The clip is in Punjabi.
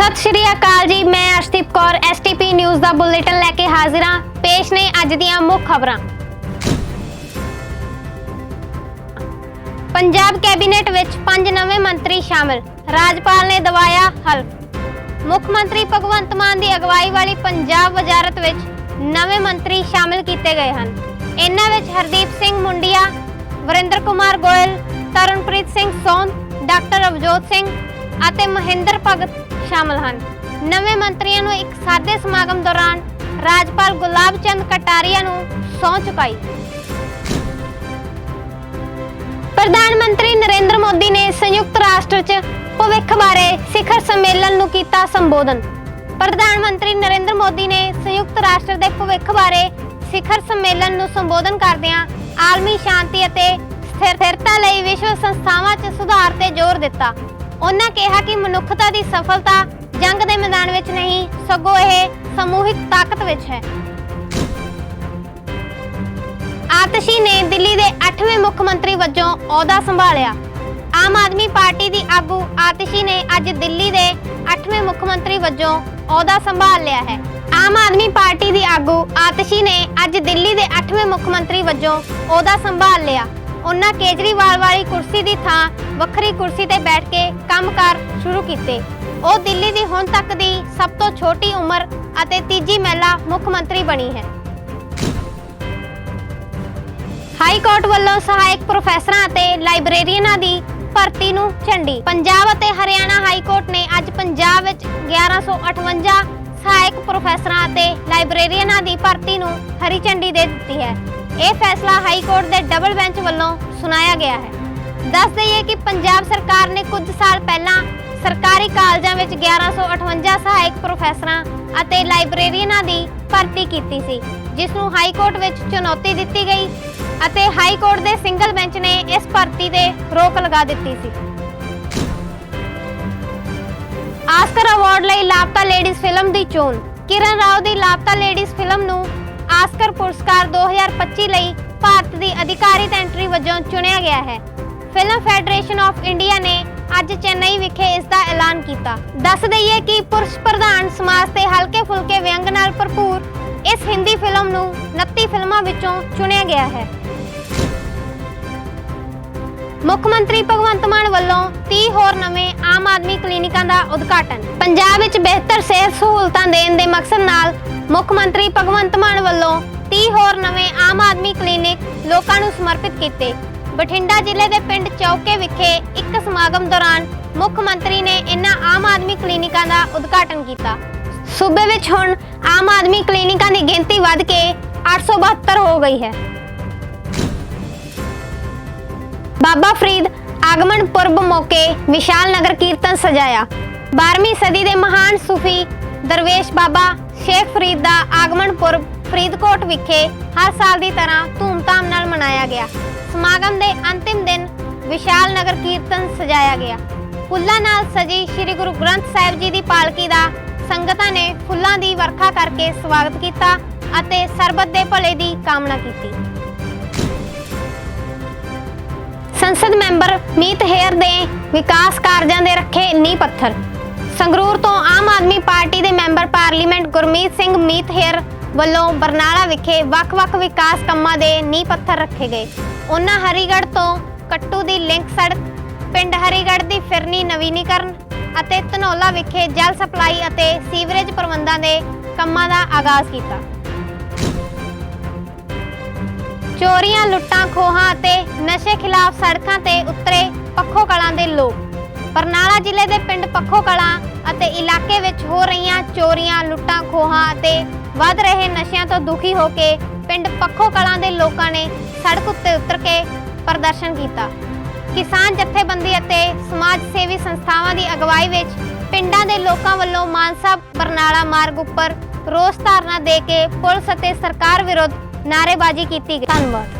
ਸਤਿ ਸ਼੍ਰੀ ਅਕਾਲ ਜੀ, ਮੈਂ ਅਰਸ਼ਦੀਪ ਕੌਰ ਐਸਟੀਪੀ ਨਿਊਜ਼ ਦਾ ਬੁਲੇਟਿਨ ਲੈ ਕੇ ਹਾਜ਼ਰ ਹਾਂ। ਪੇਸ਼ ਨੇ ਅੱਜ ਦੀਆਂ ਮੁੱਖ ਖਬਰਾਂ। ਪੰਜਾਬ ਕੈਬਨਿਟ ਵਿੱਚ ਪੰਜ ਨਵੇਂ ਮੰਤਰੀ ਸ਼ਾਮਲ, ਰਾਜਪਾਲ ਨੇ ਦਵਾਇਆ ਹਲਫ ਮੁੱਖ ਮੰਤਰੀ ਭਗਵੰਤ ਮਾਨ ਦੀ ਅਗਵਾਈ ਵਾਲੀ ਪੰਜਾਬ ਵਜ਼ਾਰਤ ਵਿੱਚ ਨਵੇਂ ਮੰਤਰੀ ਸ਼ਾਮਲ ਕੀਤੇ ਗਏ ਹਨ। ਇਹਨਾਂ ਵਿੱਚ ਹਰਦੀਪ ਸਿੰਘ ਮੁੰਡੀਆ, ਵਰਿੰਦਰ ਕੁਮਾਰ ਗੋਇਲ, ਤਰਨਪ੍ਰੀਤ ਸਿੰਘ ਸੋਨ, ਡਾਕਟਰ ਅਵਜੋਤ ਸਿੰਘ ਅਤੇ ਮਹਿੰਦਰ ਭਗਤ ਸ਼ਾਮਲ ਹਨ। ਨਵੇਂ ਮੰਤਰੀਆਂ ਨੂੰ ਇੱਕ ਸਾਦੇ ਸਮਾਗਮ ਦੌਰਾਨ ਰਾਜਪਾਲ ਗੁਲਾਬ ਚੰਦ ਕਟਾਰੀਆ ਨੂੰ ਸਹੁੰ ਚੁਕਾਈ। ਪ੍ਰਧਾਨ ਮੰਤਰੀ ਨਰਿੰਦਰ ਮੋਦੀ ਨੇ ਸੰਯੁਕਤ ਰਾਸ਼ਟਰ 'ਚ ਭਵਿੱਖ ਬਾਰੇ ਸਿਖਰ ਸੰਮੇਲਨ ਨੂੰ ਕੀਤਾ ਸੰਬੋਧਨ। ਪ੍ਰਧਾਨ ਮੰਤਰੀ ਨਰਿੰਦਰ ਮੋਦੀ ਨੇ ਸੰਯੁਕਤ ਰਾਸ਼ਟਰ ਦੇ ਭਵਿੱਖ ਬਾਰੇ ਸਿਖਰ ਸੰਮੇਲਨ ਨੂੰ ਸੰਬੋਧਨ ਕਰਦਿਆਂ ਆਲਮੀ ਸ਼ਾਂਤੀ ਅਤੇ ਸਥਿਰਤਾ ਲਈ ਵਿਸ਼ਵ ਸੰਸਥਾਵਾਂ 'ਚ ਸੁਧਾਰ ਤੇ ਜ਼ੋਰ ਦਿੱਤਾ। ਉਹਨਾਂ ਕਿਹਾ ਕਿ ਮਨੁੱਖਤਾ ਦੀ ਸਫਲਤਾ ਜੰਗ ਦੇ ਮੈਦਾਨ ਵਿੱਚ ਨਹੀਂ, ਸਗੋਂ ਇਹ ਸਮੂਹਿਕ ਤਾਕਤ ਵਿੱਚ ਹੈ। ਆਤਸ਼ੀ ਨੇ ਦਿੱਲੀ ਦੇ 8ਵੇਂ ਮੁੱਖ ਮੰਤਰੀ ਵਜੋਂ ਅਹੁਦਾ ਸੰਭਾਲਿਆ। ਆਮ ਆਦਮੀ ਪਾਰਟੀ ਦੀ ਆਗੂ ਆਤਸ਼ੀ ਨੇ ਅੱਜ ਦਿੱਲੀ ਦੇ 8ਵੇਂ ਮੁੱਖ ਮੰਤਰੀ ਵਜੋਂ ਅਹੁਦਾ ਸੰਭਾਲ ਲਿਆ ਹੈ। ਆਮ ਆਦਮੀ ਪਾਰਟੀ ਦੀ ਆਗੂ ਆਤਸ਼ੀ ਨੇ ਅੱਜ ਦਿੱਲੀ ਦੇ 8ਵੇਂ ਮੁੱਖ ਮੰਤਰੀ ਵਜੋਂ ਅਹੁਦਾ ਸੰਭਾਲ ਲਿਆ। ਉਹਨਾਂ ਕੇਜਰੀਵਾਲ ਵਾਲੀ ਕੁਰਸੀ ਦੀ ਥਾਂ, ਵੱਖਰੀ ਕੁਰਸੀ ਤੇ ਬੈਠ ਕੇ ਕੰਮਕਾਰ ਸ਼ੁਰੂ ਕੀਤੇ। ਉਹ ਦਿੱਲੀ ਦੀ ਹੁਣ ਤੱਕ ਦੀ ਸਭ ਤੋਂ ਛੋਟੀ ਉਮਰ ਅਤੇ ਤੀਜੀ ਮਹਿਲਾ ਮੁੱਖ ਮੰਤਰੀ ਬਣੀ ਹੈ। ਹਾਈ ਕੋਰਟ ਵੱਲੋਂ ਸਹਾਇਕ ਪ੍ਰੋਫੈਸਰਾਂ ਅਤੇ ਲਾਇਬ੍ਰੇਰੀਅਨਾਂ ਦੀ ਭਰਤੀ ਨੂੰ ਝੰਡੀ। ਪੰਜਾਬ ਅਤੇ ਹਰਿਆਣਾ ਹਾਈ ਕੋਰਟ ਨੇ ਅੱਜ ਪੰਜਾਬ ਵਿੱਚ 1158 ਸਹਾਇਕ ਪ੍ਰੋਫੈਸਰਾਂ ਅਤੇ ਲਾਇਬ੍ਰੇਰੀਅਨਾਂ ਦੀ ਭਰਤੀ ਨੂੰ ਹਰੀ ਝੰਡੀ ਦੇ ਦਿੱਤੀ ਹੈ। ਇਹ ਫੈਸਲਾ ਹਾਈ ਕੋਰਟ ਦੇ ਡਬਲ ਬੈਂਚ ਵੱਲੋਂ ਸੁਣਾਇਆ ਗਿਆ ਹੈ। ਦੱਸ ਦਈਏ ਕਿ ਪੰਜਾਬ ਸਰਕਾਰ ਨੇ ਕੁਝ ਸਾਲ ਪਹਿਲਾਂ ਸਰਕਾਰੀ ਕਾਲਜਾਂ ਵਿੱਚ 1158 ਸਹਾਇਕ ਪ੍ਰੋਫੈਸਰਾਂ ਅਤੇ ਲਾਇਬ੍ਰੇਰੀਅਨਾਂ ਦੀ ਭਰਤੀ ਕੀਤੀ ਸੀ, ਜਿਸ ਨੂੰ ਹਾਈ ਕੋਰਟ ਵਿੱਚ ਚੁਣੌਤੀ ਦਿੱਤੀ ਗਈ ਅਤੇ ਹਾਈ ਕੋਰਟ ਦੇ ਸਿੰਗਲ ਬੈਂਚ ਨੇ ਇਸ ਭਰਤੀ ਤੇ ਰੋਕ ਲਗਾ ਦਿੱਤੀ ਸੀ। ਆਸਕਰ ਅਵਾਰਡ ਲਈ ਲਾਪਤਾ ਲੇਡੀਜ਼ ਫਿਲਮ ਦੀ ਚੋਣ। ਕਿਰਨ ਰਾਓ ਦੀ ਲਾਪਤਾ ਲੇਡੀਜ਼ ਫਿਲਮ ਨੂੰ ਆਸਕਰ ਪੁਰਸਕਾਰ 2025 ਲਈ ਭਾਰਤ ਦੀ ਅਧਿਕਾਰਿਤ ਐਂਟਰੀ ਵਜੋਂ ਚੁਣਿਆ ਗਿਆ ਹੈ। ਫਿਲਮ ਫੈਡਰੇਸ਼ਨ ਆਫ ਇੰਡੀਆ ਨੇ ਅੱਜ ਚੇਨਈ ਵਿਖੇ ਇਸ ਦਾ ਐਲਾਨ ਕੀਤਾ। ਦੱਸ ਦਈਏ ਕਿ ਪੁਰਸ਼ ਪ੍ਰਧਾਨ ਸਮਾਜ ਤੇ ਹਲਕੇ ਫੁਲਕੇ ਵਿਅੰਗ ਨਾਲ ਭਰਪੂਰ ਇਸ ਹਿੰਦੀ ਫਿਲਮ ਨੂੰ 29 ਫਿਲਮਾਂ ਵਿੱਚੋਂ ਚੁਣਿਆ ਗਿਆ ਹੈ। ਮੁੱਖ ਮੰਤਰੀ ਭਗਵੰਤ ਮਾਨ ਵੱਲੋਂ 30 ਹੋਰ ਆਦਮੀ ਕਲੀਨਿਕਾਂ ਦਾ ਉਦਘਾਟਨ। ਪੰਜਾਬ ਵਿੱਚ ਬਿਹਤਰ ਸਿਹਤ ਸਹੂਲਤਾਂ ਦੇਣ ਦੇ ਮਕਸਦ ਨਾਲ ਮੁੱਖ ਮੰਤਰੀ ਭਗਵੰਤ ਮਾਨ ਵੱਲੋਂ 30 ਹੋਰ ਨਵੇਂ ਆਮ ਆਦਮੀ ਕਲੀਨਿਕ ਲੋਕਾਂ ਨੂੰ ਸਮਰਪਿਤ ਕੀਤੇ। ਬਠਿੰਡਾ ਜ਼ਿਲ੍ਹੇ ਦੇ ਪਿੰਡ ਚੌਕੇ ਵਿਖੇ ਇੱਕ ਸਮਾਗਮ ਦੌਰਾਨ ਮੁੱਖ ਮੰਤਰੀ ਨੇ ਇਨ੍ਹਾਂ ਆਮ ਆਦਮੀ ਕਲੀਨਿਕਾਂ ਦਾ ਉਦਘਾਟਨ ਕੀਤਾ। ਸੂਬੇ ਵਿੱਚ ਹੁਣ ਆਮ ਆਦਮੀ ਕਲੀਨਿਕਾਂ ਦੀ ਗਿਣਤੀ ਵੱਧ ਕੇ 872 ਹੋ ਗਈ ਹੈ। ਬਾਬਾ ਫਰੀਦ ਆਗਮਨ ਪੁਰਬ ਮੌਕੇ ਵਿਸ਼ਾਲ ਨਗਰ ਕੀਰਤਨ ਸਜਾਇਆ। 12ਵੀਂ ਸਦੀ ਦੇ ਮਹਾਨ ਸੂਫੀ ਦਰਵੇਸ਼ ਬਾਬਾ ਸ਼ੇਖ ਫਰੀਦ ਦਾ ਆਗਮਨ ਪੁਰਬ ਫਰੀਦਕੋਟ ਵਿਖੇ ਹਰ ਸਾਲ ਦੀ ਤਰ੍ਹਾਂ ਧੂਮਧਾਮ ਨਾਲ ਮਨਾਇਆ ਗਿਆ। ਸਮਾਗਮ ਦੇ ਅੰਤਿਮ ਦਿਨ ਵਿਸ਼ਾਲ ਨਗਰ ਕੀਰਤਨ ਸਜਾਇਆ ਗਿਆ। ਫੁੱਲਾਂ ਨਾਲ ਸਜੀ ਸ੍ਰੀ ਗੁਰੂ ਗ੍ਰੰਥ ਸਾਹਿਬ ਜੀ ਦੀ ਪਾਲਕੀ ਦਾ ਸੰਗਤਾਂ ਨੇ ਫੁੱਲਾਂ ਦੀ ਵਰਖਾ ਕਰਕੇ ਸਵਾਗਤ ਕੀਤਾ ਅਤੇ ਸਰਬਤ ਦੇ ਭਲੇ ਦੀ ਕਾਮਨਾ ਕੀਤੀ। ਸੰਸਦ ਮੈਂਬਰ ਮੀਤ ਹੇਅਰ ਦੇ ਵਿਕਾਸ ਕਾਰਜਾਂ ਦੇ ਰੱਖੇ ਨੀਂਹ ਪੱਥਰ। ਸੰਗਰੂਰ ਤੋਂ ਆਮ ਆਦਮੀ ਪਾਰਟੀ ਦੇ ਮੈਂਬਰ ਪਾਰਲੀਮੈਂਟ ਗੁਰਮੀਤ ਸਿੰਘ ਮੀਤ ਹੇਅਰ ਵੱਲੋਂ ਬਰਨਾਲਾ ਵਿਖੇ ਵੱਖ-ਵੱਖ ਵਿਕਾਸ ਕੰਮਾਂ ਦੇ ਨੀਂਹ ਪੱਥਰ ਰੱਖੇ ਗਏ। ਉਹਨਾਂ ਹਰੀਗੜ੍ਹ ਤੋਂ ਕੱਟੂ ਦੀ ਲਿੰਕ ਸੜਕ, ਪਿੰਡ ਹਰੀਗੜ੍ਹ ਦੀ ਫਿਰਨੀ ਨਵੀਨੀਕਰਨ ਅਤੇ ਧਨੋਲਾ ਵਿਖੇ ਜਲ ਸਪਲਾਈ ਅਤੇ ਸੀਵਰੇਜ ਪ੍ਰਬੰਧਾਂ ਦੇ ਕੰਮਾਂ ਦਾ ਆਗਾਜ਼ ਕੀਤਾ। ਚੋਰੀਆਂ, ਲੁੱਟਾਂ, ਖੋਹਾਂ ਅਤੇ ਨਸ਼ੇ ਖਿਲਾਫ ਸੜਕਾਂ ਤੇ ਉਤਰੇ ਪੱਖੋ ਕਲਾਂ ਦੇ ਲੋਕ। ਬਰਨਾਲਾ ਜ਼ਿਲ੍ਹੇ ਦੇ ਪਿੰਡ ਪੱਖੋ ਕਲਾਂ ਅਤੇ ਇਲਾਕੇ ਵਿੱਚ ਹੋ ਰਹੀਆਂ ਚੋਰੀਆਂ, ਲੁੱਟਾਂ, ਖੋਹਾਂ ਅਤੇ ਵੱਧ ਰਹੇ ਨਸ਼ਿਆਂ ਤੋਂ ਦੁਖੀ ਹੋ ਕੇ ਪਿੰਡ ਪੱਖੋ ਕਲਾਂ ਦੇ ਲੋਕਾਂ ਨੇ ਸੜਕ ਉੱਤੇ ਉਤਰ ਕੇ ਪ੍ਰਦਰਸ਼ਨ ਕੀਤਾ। ਕਿਸਾਨ ਜਥੇਬੰਦੀ ਅਤੇ ਸਮਾਜ ਸੇਵੀ ਸੰਸਥਾਵਾਂ ਦੀ ਅਗਵਾਈ ਵਿੱਚ ਪਿੰਡਾਂ ਦੇ ਲੋਕਾਂ ਵੱਲੋਂ ਮਾਨਸਾ ਬਰਨਾਲਾ ਮਾਰਗ ਉੱਪਰ ਰੋਸ ਧਾਰਨਾ ਦੇ ਕੇ ਪੁਲਿਸ ਅਤੇ ਸਰਕਾਰ ਵਿਰੁੱਧ ਨਾਅਰੇਬਾਜ਼ੀ ਕੀਤੀ ਗਈ। ਧੰਨਵਾਦ।